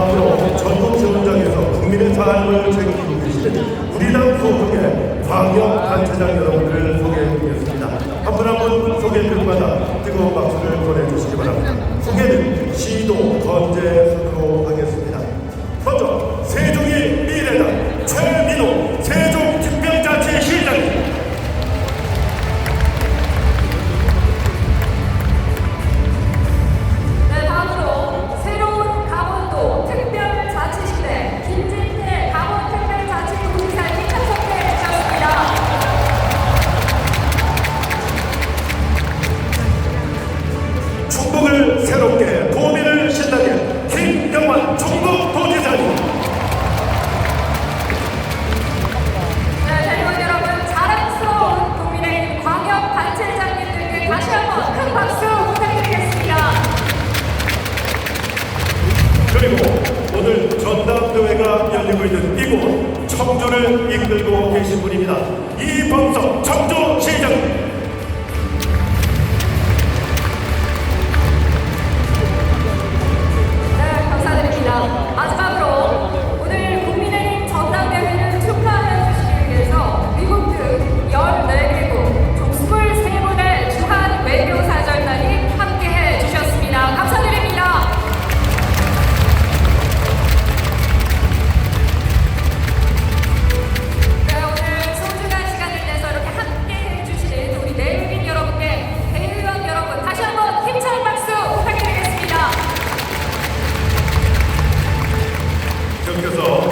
다음으로 전국 지원장에서 국민의 삶을 책임지고 계신 우리당 소속의 광역 단체장 여러분들을 소개해드리겠습니다. 한 분 한 분 소개 때마다 뜨거운 박수를 보내주시기 바랍니다. 소개는 시도 건재 순으로 하겠습니다. 먼저 세종의 미래당 최민호 그리고 오늘 전당대회가 열리고 있는 이곳 청주를 이끌고 계신 분입니다.